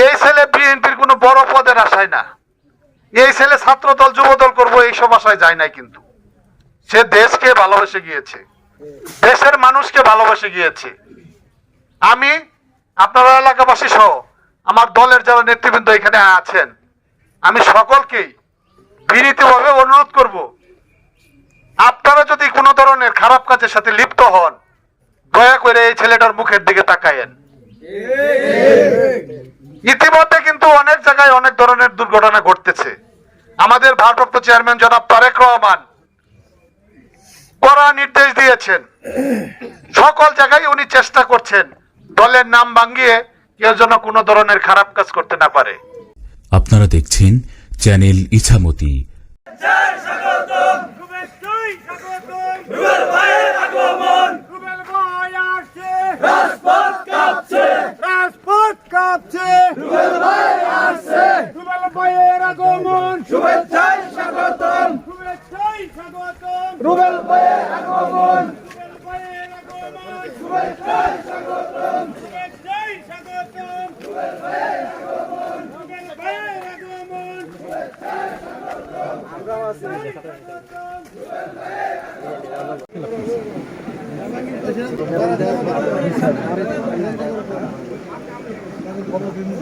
এই ছেলে বিএনপির কোনো বড় পদের আশায় না। এই ছেলে ছাত্র দল যুব দল করব এইসব আশায় যায় নাই কিন্তু। সে দেশকে ভালোবেসে গিয়েছে। দেশের মানুষকে ভালোবেসে গিয়েছে। আমি, আপনারা এলাকাবাসী সহ, আমার দলের যারা নেতৃবৃন্দ এখানে আছেন, আমি সকলকেই বিনীতভাবে অনুরোধ করব, আপনারা যদি কোনো ধরনের খারাপ কাজের সাথে লিপ্ত হন, দয়া করে এই ছেলেটার মুখের দিকে তাকায়েন। ইতিমধ্যে কিন্তু অনেক জায়গায় অনেক ধরনের দুর্ঘটনা ঘটতেছে। আমাদের ভারপ্রাপ্ত চেয়ারম্যান জনাব তারেক রহমান কড়া নির্দেশ দিয়েছেন। সকল জায়গায় উনি চেষ্টা করছেন দলের নাম ভাঙিয়ে কেউ যেন কোনো ধরনের খারাপ কাজ করতে না পারে। আপনারা দেখছেন চ্যানেল ইছামতি। শুভেচ্ছাই রুবেল রুবেল রুবেল রুবেল ভাইয়ের আগমন। স্বাগতম। স্বাগতম। রুবেল ভাইয়ের আগমন। রুবেল ভাইয়ের আগমন স্বাগতম। রুবেল ভাইয়ের আগমন। রুবেল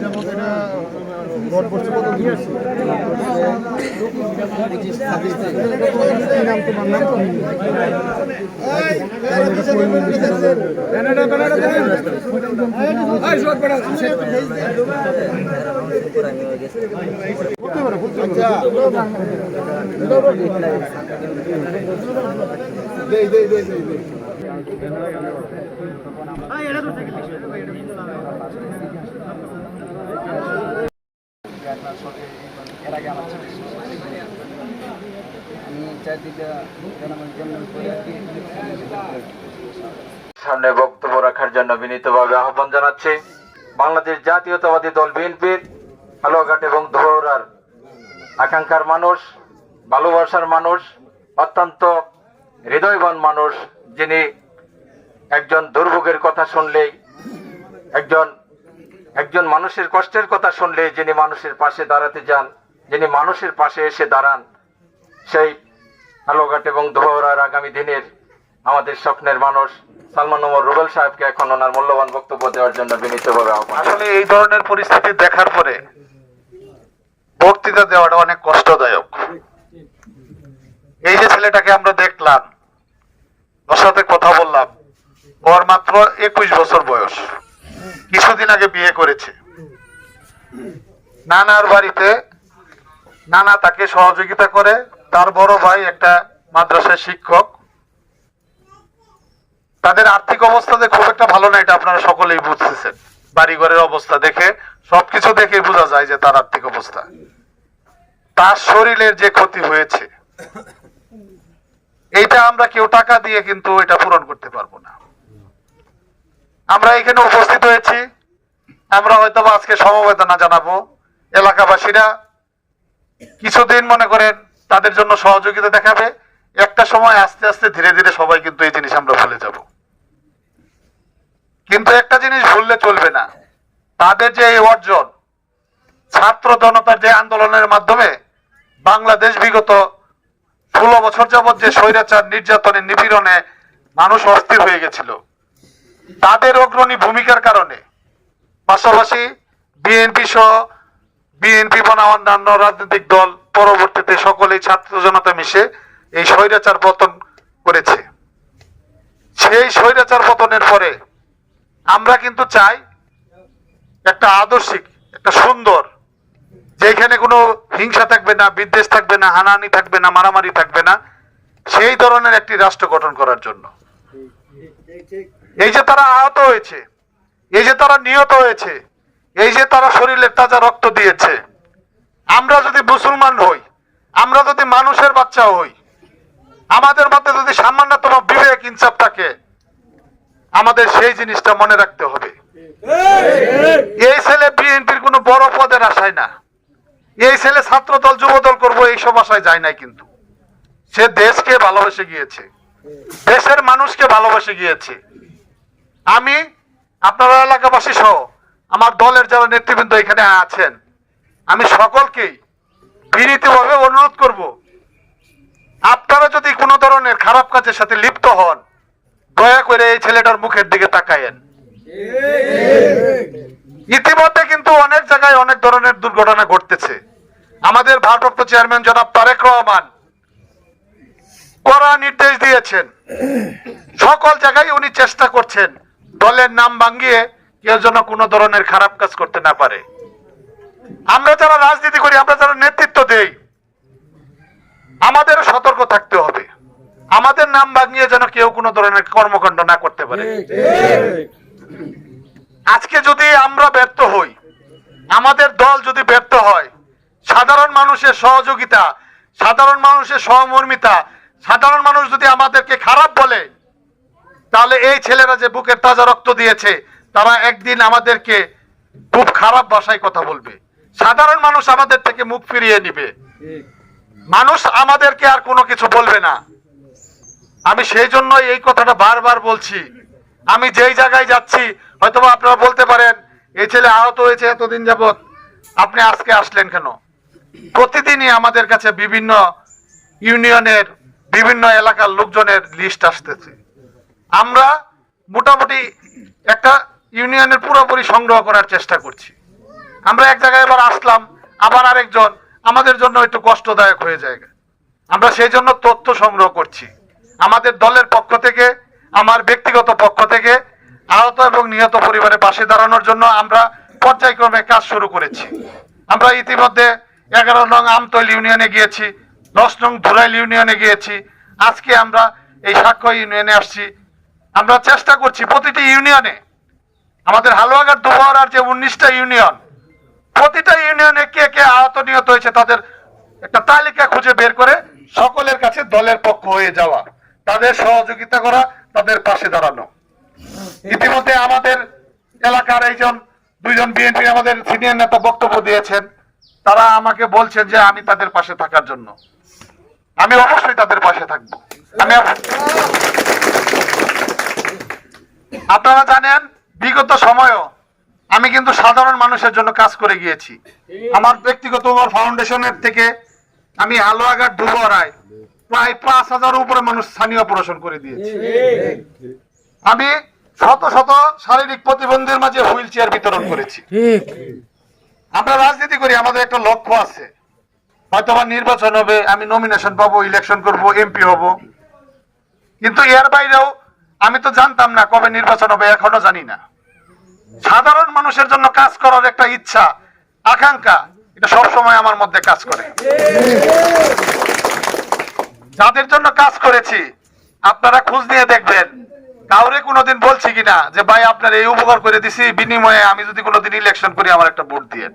ভাইয়ের আগমন শুভেচ্ছাই স্বাগতম আমি চারদিকে জনগণ জন্য করে আর কি সামনে বক্তব্য রাখার জন্য বিনীতভাবে আহ্বান জানাচ্ছি। বাংলাদেশ জাতীয়তাবাদী দল বিএনপির হালুয়াঘাট এবং ধোরার আকাঙ্ক্ষার মানুষ, ভালোবাসার মানুষ, অত্যন্ত হৃদয়বান মানুষ, যিনি একজন দুর্ভোগের কথা শুনলেই, একজন একজন মানুষের কষ্টের কথা শুনলে যিনি মানুষের পাশে দাঁড়াতে যান, যিনি মানুষের পাশে এসে দাঁড়ান, সেই হালুঘাট এবং ধোহরার আগামী দিনের আমাদের স্বপ্নের মানুষ সালমান ওমর রুবেল সাহেবকে এখন ওনার মূল্যবান বক্তব্য দেওয়ার জন্য বিনীতভাবে আসলে এই ধরনের পরিস্থিতি দেখার পরে বক্তৃতা দেওয়াটা অনেক কষ্টদায়ক। এই যে ছেলেটাকে আমরা দেখলাম, ওর সাথে কথা বললাম, ওর মাত্র একুশ বছর বয়স। কিছুদিন আগে বিয়ে করেছে। নানার বাড়িতে নানা তাকে সহযোগিতা করে তার বড় ভাই একটা মাদ্রাসার শিক্ষক। তাদের আর্থিক অবস্থা খুব একটা ভালো না, এটা আপনারা সকলেই বুঝতেছেন। বাড়িঘরের অবস্থা দেখে, সবকিছু দেখে বোঝা যায় যে তার আর্থিক অবস্থা। তার শরীরের যে ক্ষতি হয়েছে, এইটা আমরা কেউ টাকা দিয়ে কিন্তু এটা পূরণ করতে পারব না। আমরা এখানে উপস্থিত হয়েছি। আমরা হয়তো আজকে সমবেদনা জানাব। এলাকাবাসীরা কিছুদিন মনে করেন তাদের জন্য সহযোগিতা দেখাবে। একটা সময় আস্তে আস্তে ধীরে ধীরে সবাই কিন্তু এই জিনিস আমরা ভুলে যাব। কিন্তু একটা জিনিস ভুললে চলবে না। তাদের যে এই অর্জন, ছাত্র জনতার যে আন্দোলনের মাধ্যমে বাংলাদেশ বিগত ষোলো বছর যাবৎ যে স্বৈরাচার, নির্যাতনে, নিপীড়নে মানুষ অস্থির হয়ে গেছিল। তাদের অগ্রণী ভূমিকার কারণে পাশাপাশি বিএনপি সহ বিএনপি বনাম অন্যান্য রাজনৈতিক দল পরবর্তীতে সকলেই ছাত্র জনতা মিশে এই স্বৈরাচার পতন করেছে। সেই স্বৈরাচার পতনের পরে আমরা কিন্তু চাই একটা আদর্শিক, একটা সুন্দর, যেখানে কোনো হিংসা থাকবে না, বিদ্বেষ থাকবে না, হানাহানি থাকবে না, মারামারি থাকবে না, সেই ধরনের একটি রাষ্ট্র গঠন করার জন্য। এই যে তারা আহত হয়েছে, এই যে তারা নিহত হয়েছে, এই যে তারা শরীরে তাজা রক্ত দিয়েছে আমরা যদি মুসলমান হই, আমরা যদি মানুষের বাচ্চা হই, আমাদের মধ্যে যদি সামান্যতম বিবেক, ইনসাফ থাকে, আমাদের সেই জিনিসটা মনে রাখতে হবে। এই ছেলে বিএনপির কোনো বড় পদের আশায় না। এই ছেলে ছাত্র দল যুব দল করব, এইসব আশায় যায় নাই কিন্তু। সে দেশকে ভালোবেসে গিয়েছে। দেশের মানুষকে ভালোবেসে গিয়েছে। আমি, আপনারা এলাকাবাসী সহ, আমার দলের যারা নেতৃবৃন্দ এখানে আছেন আমি সকলকেই বিনীতভাবে অনুরোধ করব, আপনারা যদি কোনো ধরনের খারাপ কাজের সাথে লিপ্ত হন, দয়া করে এই ছেলেটার মুখের দিকে তাকায়েন। ইতিমধ্যে কিন্তু অনেক জায়গায় অনেক ধরনের দুর্ঘটনা ঘটতেছে। আমাদের ভারপ্রাপ্ত চেয়ারম্যান জনাব তারেক রহমান কড়া নির্দেশ দিয়েছেন। সকল জায়গায় উনি চেষ্টা করছেন দলের নাম ভাঙ্গিয়ে কেউ যেন কোনো ধরনের খারাপ কাজ করতে না পারে। আমরা যারা রাজনীতি করি আমরা যারা নেতৃত্ব দেই আমাদের সতর্ক থাকতে হবে। আমাদের নাম ভাঙিয়ে যেন কেউ কোনো ধরনের কর্মকাণ্ড না করতে পারে। আজকে যদি আমরা ব্যর্থ হই আমাদের দল যদি ব্যর্থ হয় সাধারণ মানুষের সহযোগিতা সাধারণ মানুষের সহমর্মিতা সাধারণ মানুষ যদি আমাদেরকে খারাপ বলে তাহলে এই ছেলেরা যে বুকের তাজা রক্ত দিয়েছে তারা একদিন আমাদেরকে খুব খারাপ ভাষায় কথা বলবে। সাধারণ মানুষ আমাদের থেকে মুখ ফিরিয়ে নিবে। মানুষ আমাদেরকে আর কোনো কিছু বলবে না। আমি সেই জন্য এই কথাটা বারবার বলছি। আমি যেই জায়গায় যাচ্ছি, হয়তোবা আপনারা বলতে পারেন, এই ছেলে আহত হয়েছে এতদিন যাবৎ, আপনি আজকে আসলেন কেন? প্রতিদিনই আমাদের কাছে বিভিন্ন ইউনিয়নের, বিভিন্ন এলাকার লোকজনের লিস্ট আসতেছে। আমরা মোটামুটি একটা ইউনিয়নের পুরোপুরি সংগ্রহ করার চেষ্টা করছি। আমরা এক জায়গায় এবার আসলাম, আবার আরেকজন, আমাদের জন্য একটু কষ্টদায়ক হয়ে যায়। আমরা সেই জন্য তথ্য সংগ্রহ করছি। আমাদের দলের পক্ষ থেকে, আমার ব্যক্তিগত পক্ষ থেকে, আহত এবং নিহত পরিবারের পাশে দাঁড়ানোর জন্য আমরা পর্যায়ক্রমে কাজ শুরু করেছি। আমরা ইতিমধ্যে এগারো নং আমতল ইউনিয়নে গিয়েছি, দশ নং ধুরাইল ইউনিয়নে গিয়েছি। আজকে আমরা এই সাক্ষ্য ইউনিয়নে আসছি। আমরা চেষ্টা করছি প্রতিটি ইউনিয়নে। আমাদের হালুয়াঘাট দুবহরার যে উনিশটা ইউনিয়ন প্রতিটা ইউনিয়নে কে কে আহত নিহত হয়েছে তাদের একটা তালিকা খুঁজে বের করে সকলের কাছে দলের পক্ষ হয়ে যাওয়া, তাদের সহযোগিতা করা, তাদের পাশে দাঁড়ানো। ইতিমধ্যে আমাদের এলাকার এইজন দুইজন বিএনপি আমাদের সিনিয়র নেতা বক্তব্য দিয়েছেন। তারা আমাকে বলছেন যে আমি তাদের পাশে থাকার জন্য। আমি অবশ্যই তাদের পাশে থাকব। আমি আপনারা জানেন, বিগত সময়ও আমি কিন্তু সাধারণ মানুষের জন্য কাজ করে গিয়েছি। আমার ব্যক্তিগত ফাউন্ডেশনের থেকে আমি হালুয়াঘাট ডুবরায় প্রায় পাঁচ হাজার উপরে মানুষ স্থানীয় অপারেশন করে দিয়েছি। আমি শত শত শারীরিক প্রতিবন্ধীর মাঝে হুইল চেয়ার বিতরণ করেছি। আমরা রাজনীতি করি, আমাদের একটা লক্ষ্য আছে। হয়তো নির্বাচন হবে, আমি নমিনেশন পাবো ইলেকশন করব এমপি হব। কিন্তু এর বাইরেও আমি তো জানতাম না কবে নির্বাচন হবে, এখনও জানি না। সাধারণ মানুষের জন্য কাজ করার একটা ইচ্ছা, আকাঙ্ক্ষা, এটা সবসময় আমার মধ্যে কাজ করে। যাদের জন্য কাজ করেছি, আপনারা খোঁজ নিয়ে দেখবেন। কাউরে কোনোদিন বলছি কিনা যে, ভাই, আপনার এই উপকার করে দিছি, বিনিময়ে আমি যদি কোনোদিন ইলেকশন করি, আমার একটা ভোট দিয়ে।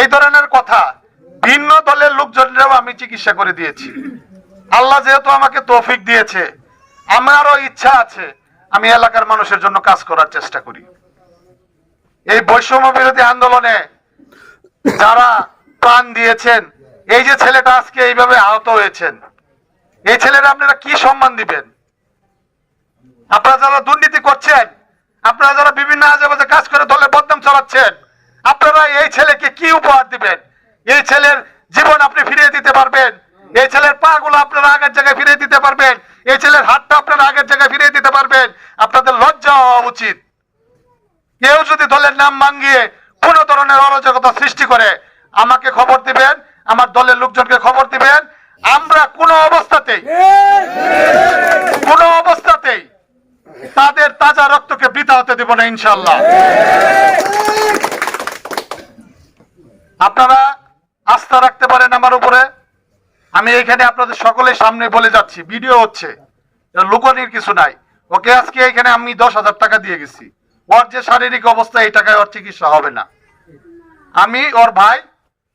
এই ধরনের কথা ভিন্ন দলের লোকজনরাও আমি চিকিৎসা করে দিয়েছি। আল্লাহ যেহেতু আমাকে তৌফিক দিয়েছে, আমারও ইচ্ছা আছে আমি এলাকার মানুষের জন্য কাজ করার চেষ্টা করি। এই বৈষম্য বিরোধী আন্দোলনে যারা প্রাণ দিয়েছেন, এই যে ছেলেটা আজকে এইভাবে আহত হয়েছেন, এই ছেলেরা আপনারা কি সম্মান দিবেন? আপনারা যারা দুর্নীতি করছেন, আপনারা যারা বিভিন্ন আজে বাজে কাজ করে দলে বদনাম চালাচ্ছেন, আপনারা এই ছেলেকে কি উপহার দিবেন? এই ছেলের জীবন আপনি ফিরিয়ে দিতে পারবেন? এই ছেলের পা গুলো আপনারা আগের জায়গায় ফিরিয়ে দিতে পারবেন। এই ছেলের হাতটা আপনারা আগের জায়গায় ফিরিয়ে দিতে পারবেন। আপনাদের লজ্জা হওয়া উচিত। কেউ যদি দলের নাম ভাঙ্গিয়ে কোন ধরনের অরাজকতা সৃষ্টি করে, আমাকে খবর দিবেন, আমার দলের লোকজনকে খবর দিবেন, আমরা কোনো অবস্থাতেই কোনো অবস্থাতেই তাদের তাজা রক্তকে বৃথা হতে দেব না ইনশাল্লাহ আপনারা আস্থা রাখতে পারেন আমার উপরে। আমি এখানে আপনাদের সকলের সামনে বলে যাচ্ছি, ভিডিও হচ্ছে লুকানির কিছু নাই। ওকে, আজকে এখানে আমি দশ হাজার টাকা দিয়ে গেছি। ওর যে শারীরিক অবস্থা, এই টাকায় ওর চিকিৎসা হবে না। আমি ওর ভাই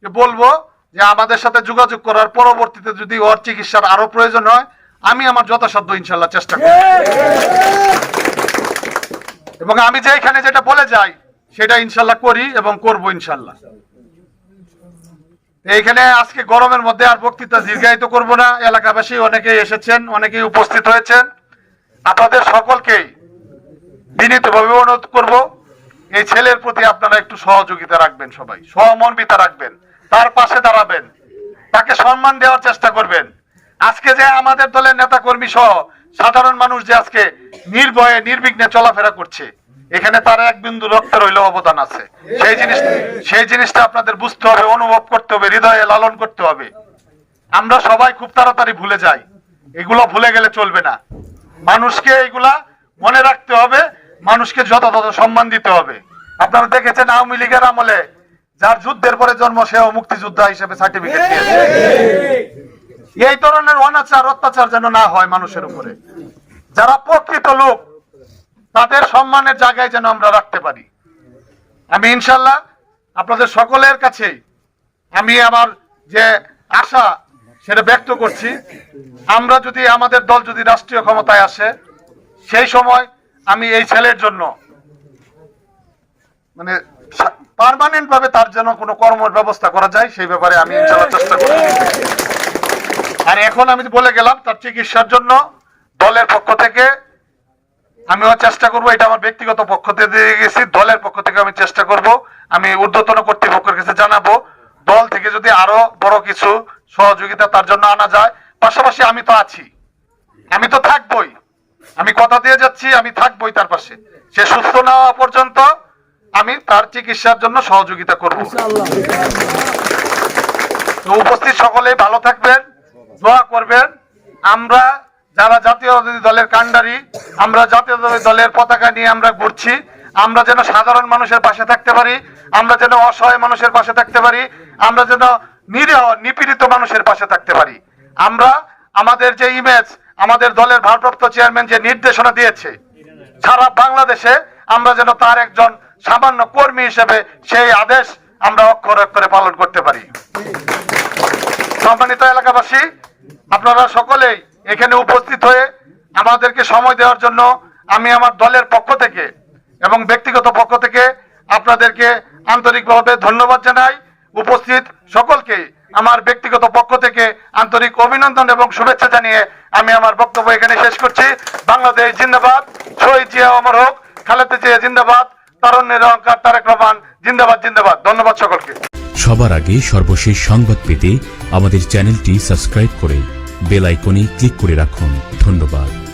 বলব যে আমাদের সাথে যোগাযোগ করার পরবর্তীতে যদি ওর চিকিৎসার আরও প্রয়োজন হয়, আমি আমার যথাসাধ্য ইনশাল্লাহ চেষ্টা করব। এবং আমি যে এখানে যেটা বলে যাই, সেটা ইনশাল্লাহ করি এবং করব ইনশাল্লাহ। এইখানে আজকে গরমের মধ্যে আর বক্তৃতা দীর্ঘায়িত করব না। এলাকাবাসী অনেকে এসেছেন, অনেকেই উপস্থিত হয়েছেন। আপনাদের সকলকেই বিনীতভাবে অনুরোধ করব, এই ছেলের প্রতি আপনারা একটু সহযোগিতা রাখবেন সবাই, সহমর্মিতা রাখবেন, তার পাশে দাঁড়াবেন, তাকে সম্মান দেওয়ার চেষ্টা করবেন। আজকে যে আমাদের দলের নেতা কর্মী সহ সাধারণ মানুষ যে আজকে নির্ভয়ে, নির্বিঘ্নে চলাফেরা করছে এখানে তার এক বিন্দু রক্তের হইলেও অবদান আছে। সেই জিনিস সেই জিনিসটা আপনাদের বুঝতে হবে, অনুভব করতে হবে, হৃদয়ে লালন করতে হবে। আমরা সবাই খুব তাড়াতাড়ি ভুলে যাই। এগুলো ভুলে গেলে চলবে না। মানুষকে এগুলা মনে রাখতে হবে, মানুষকে যথাযথ সম্মান দিতে হবে। আপনারা দেখেছেন আওয়ামী লীগের আমলে যার যুদ্ধের পরে জন্ম সেও মুক্তিযোদ্ধা হিসেবে সার্টিফিকেট এই ধরনের অনাচার, অত্যাচার যেন না হয় মানুষের উপরে। যারা প্রকৃত লোক তাদের সম্মানের জায়গায় যেন আমরা রাখতে পারি। আমি ইনশাল্লাহ আপনাদের সকলের কাছেই আমি আমার যে আশা, সেটা ব্যক্ত করছি। আমরা যদি আমাদের দল যদি রাষ্ট্রীয় ক্ষমতায় আসে, সেই সময় আমি এই ছেলের জন্য মানে পার্মানেন্ট ভাবে তার জন্য কোনো কর্মের ব্যবস্থা করা যায়, সেই ব্যাপারে আমি ইনশাল্লাহ চেষ্টা করব। আর এখন আমি বলে গেলাম, তার চিকিৎসার জন্য দলের পক্ষ থেকে আমিও চেষ্টা করব, এটা আমার ব্যক্তিগত পক্ষ থেকে গেছি, দলের পক্ষ থেকে আমি চেষ্টা করব, আমি ঊর্ধ্বতন কর্তৃপক্ষের কাছে জানাব, দল থেকে যদি আরও বড় কিছু সহযোগিতা তার জন্য আনা যায়, পাশাপাশি আমি তো আছি, আমি তো থাকবই, আমি কথা দিয়ে যাচ্ছি, আমি থাকবই তার পাশে, সে সুস্থ না হওয়া পর্যন্ত আমি তার চিকিৎসার জন্য সহযোগিতা করব। উপস্থিত সকলে ভালো থাকবেন, দোয়া করবেন, আমরা যারা জাতীয়তাবাদী দলের কাণ্ডারি, আমরা জাতীয়তাবাদী দলের পতাকা নিয়ে আমরা ঘুরছি। আমরা যেন সাধারণ মানুষের পাশে থাকতে পারি, আমরা যেন অসহায় মানুষের পাশে থাকতে পারি, আমরা যেন নিরীহ, নিপীড়িত মানুষের পাশে থাকতে পারি। আমরা আমাদের যে ইমেজ আমাদের দলের ভারপ্রাপ্ত চেয়ারম্যান যে নির্দেশনা দিয়েছে, সারা বাংলাদেশে আমরা যেন তার একজন সামান্য কর্মী হিসেবে সেই আদেশ আমরা অক্ষর অক্ষরে পালন করতে পারি। সম্মানিত এলাকাবাসী, আপনারা সকলেই এখানে উপস্থিত হয়ে আমাদেরকে সময় দেওয়ার জন্য আমি আমার দলের পক্ষ থেকে এবং ব্যক্তিগত পক্ষ থেকে আপনাদেরকে আন্তরিকভাবে ধন্যবাদ জানাই। উপস্থিত সকলকে আমার ব্যক্তিগত পক্ষ থেকে আন্তরিক অভিনন্দন এবং শুভেচ্ছা জানিয়ে আমি আমার বক্তব্য এখানে শেষ করছি। বাংলাদেশ জিন্দাবাদ। শহীদ জিয়া অমর হোক, খালেদা জিয়া জিন্দাবাদ তারুণ্যের অহংকার তারেক রহমান জিন্দাবাদ জিন্দাবাদ। ধন্যবাদ সকলকে। সবার আগে সর্বশেষ সংবাদ পেতে আমাদের চ্যানেলটি সাবস্ক্রাইব করে বেল আইকনে ক্লিক করে রাখুন। ধন্যবাদ।